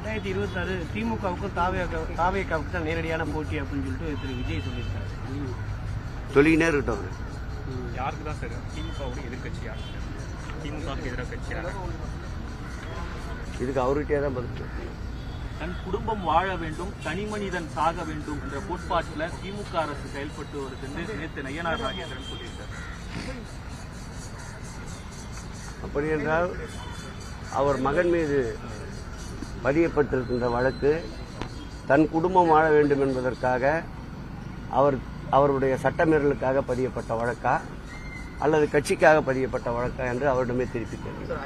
ரெண்டாயிரத்தி இருபத்தாறு திமுகவுக்கும் தாவேக தாவேக்காவுக்கு தான் நேரடியான போட்டி அப்படின்னு சொல்லிட்டு திரு விஜய் சொல்லியிருக்காரு. சொல்லிக்கினே இருக்கட்டும் அவரு. யாருக்கு தான் சார்? திமுகவோட எதிர்கட்சி யார்? திமுகவுக்கு எதிராக கட்சி யார் இதுக்கு அவர்கிட்டயே தான் பதில். தன் குடும்பம் வாழ வேண்டும் தனி மனிதன் சாக வேண்டும் என்ற கோட்பாட்டில் திமுக அரசு செயல்பட்டு வருது என்று நேற்று நயனார் நாகேந்திரன் சொல்லியிருக்காரு. அப்படி என்றால் அவர் மகன் மீது பதியப்பட்டிருக்கின்ற வழக்கு தன் குடும்பம் வாழ வேண்டும் என்பதற்காக அவர் அவருடைய சட்டமீறலுக்காக பதியப்பட்ட வழக்கா? அல்லது கட்சிக்காக பதியப்பட்ட வழக்கா என்று அவரிடமே திருப்பி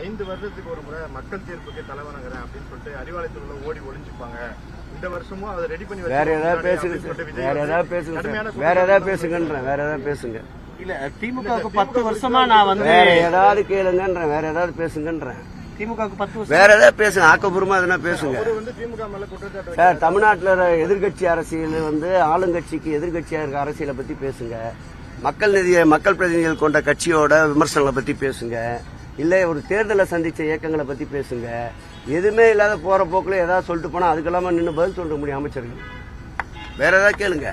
ஐந்து வருடத்துக்கு ஒரு முறை மக்கள் தீர்ப்புக்கு தலைவணங்குறேன் அப்படின்னு சொல்லிட்டு அறிவாலயத்துக்குள்ள ஓடி ஒளிஞ்சுப்பாங்க. இந்த வருஷமும் அதை ரெடி பண்ணி வேற ஏதாவது பேசுங்க வேற ஏதாவது பேசுங்க. வேற ஏதாவது பேசுங்கன்றேன் வேற ஏதாவது பேசுங்க. இல்ல திமுகவுக்கு பத்து வருஷமா நான் வந்து வேற ஏதாவது கேளுங்கன்றேன் வேற ஏதாவது பேசுங்கன்றேன் வேற ஏதாவது பேசுங்க ஆக்கப்பூர்வமா எதுனா பேசுங்க. சார் தமிழ்நாட்டில் எதிர்க்கட்சி அரசியல் வந்து ஆளுங்கட்சிக்கு எதிர்க்கட்சியா இருக்க அரசியலை பத்தி பேசுங்க. மக்கள் நிதியை மக்கள் பிரதிநிதிகள் கொண்ட கட்சியோட விமர்சனங்களை பத்தி பேசுங்க. இல்ல ஒரு தேர்தலை சந்திச்ச இயக்கங்களை பத்தி பேசுங்க. எதுவுமே இல்லாத போற போக்குல ஏதாவது சொல்லிட்டு போனா அதுக்கெல்லாம நின்று பதில் சொல்ல முடியும் அமைச்சர்கள். வேற ஏதாவது கேளுங்க.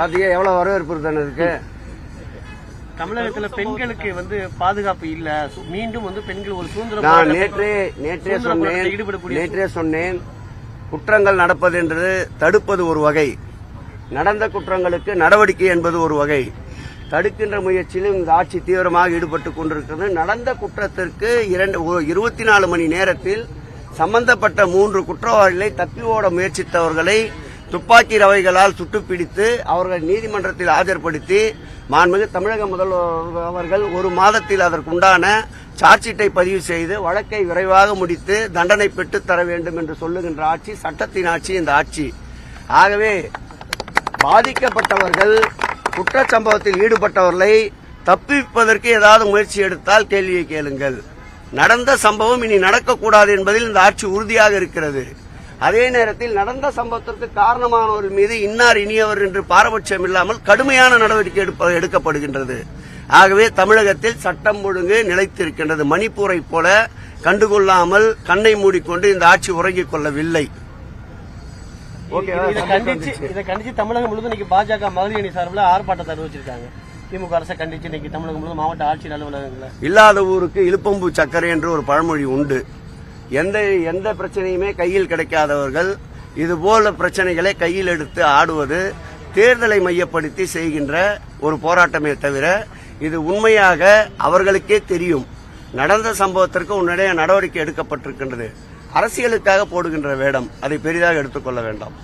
பாத்தீங்க எவ்வளவு வரவேற்பு தானே இருக்கு? தமிழகத்துல பெண்களுக்கு வந்து பாதுகாப்பு இல்ல. மீண்டும் வந்து பெண்கள் ஒரு சுதந்திர நான் நேற்றே நேற்றே சொன்னேன். ஈடுபடக்கூடிய நேற்றே சொன்னேன். குற்றங்கள் நடப்பது என்பது தடுப்பது ஒரு வகை. நடந்த குற்றங்களுக்கு நடவடிக்கை என்பது ஒரு வகை. தடுக்கின்ற முயற்சியிலும் இந்த ஆட்சி தீவிரமாக ஈடுபட்டு கொண்டிருக்கிறது. நடந்த குற்றத்திற்கு இரண்டு இருபத்தி நாலு மணி நேரத்தில் சம்பந்தப்பட்ட மூன்று குற்றவாளிகளை தப்பி ஓட முயற்சித்தவர்களை துப்பாக்கி ரவைகளால் சுட்டுப்பிடித்து அவர்கள் நீதிமன்றத்தில் ஆஜர்படுத்தி மாண்புமிகு தமிழக முதல்வர் அவர்கள் ஒரு மாதத்தில் அதற்குண்டான சார்ஜ் ஷீட்டை பதிவு செய்து வழக்கை விரைவாக முடித்து தண்டனை பெற்றுத்தர வேண்டும் என்று சொல்லுகின்ற ஆட்சி சட்டத்தின் ஆட்சி இந்த ஆட்சி. ஆகவே பாதிக்கப்பட்டவர்கள் குற்றச்சம்பவத்தில் ஈடுபட்டவர்களை தப்பிப்பதற்கு ஏதாவது முயற்சி எடுத்தால் கேள்வியை கேளுங்கள். நடந்த சம்பவம் இனி நடக்கக்கூடாது என்பதில் இந்த ஆட்சி உறுதியாக இருக்கிறது. அதே நேரத்தில் நடந்த சம்பவத்திற்கு காரணமானவர் மீது இன்னார் இனியவர் என்று பாரபட்சம் இல்லாமல் கடுமையான நடவடிக்கை எடுப்ப- எடுக்கப்படுகின்றது. ஆகவே தமிழகத்தில் சட்டம் ஒழுங்கு நிலைத்திருக்கின்றது. மணிப்பூரை போல கண்டுகொள்ளாமல் கண்ணை மூடிக்கொண்டு இந்த ஆட்சி உறங்கிக் கொள்ளவில்லை. ஓகேவா? இதை கண்டிச்சு இதை கண்டிச்சு தமிழகம் முழுவதும் இன்னைக்கு பாஜக மகளிர் அணி சார்பில் ஆர்ப்பாட்டத்தை அறிவிச்சிருக்காங்க. திமுக அரசை கண்டிச்சு இன்னைக்கு தமிழகம் முழுவதும் மாவட்ட ஆட்சியர் அலுவலகங்களை இல்லாத ஊருக்கு இழுப்பம்பு சக்கரை என்று ஒரு பழமொழி உண்டு. எந்த எந்த பிரச்சனையுமே கையில் கிடைக்காதவர்கள் இதுபோல பிரச்சனைகளை கையில் எடுத்து ஆடுவது தேர்தலை மையப்படுத்தி செய்கின்ற ஒரு போராட்டமே தவிர இது உண்மையாக அவர்களுக்கே தெரியும். நடந்த சம்பவத்திற்கு உன்னுடைய நடவடிக்கை எடுக்கப்பட்டிருக்கின்றது. அரசியலுக்காக போடுகின்ற வேடம் அதை பெரிதாக எடுத்துக்கொள்ள வேண்டாம்.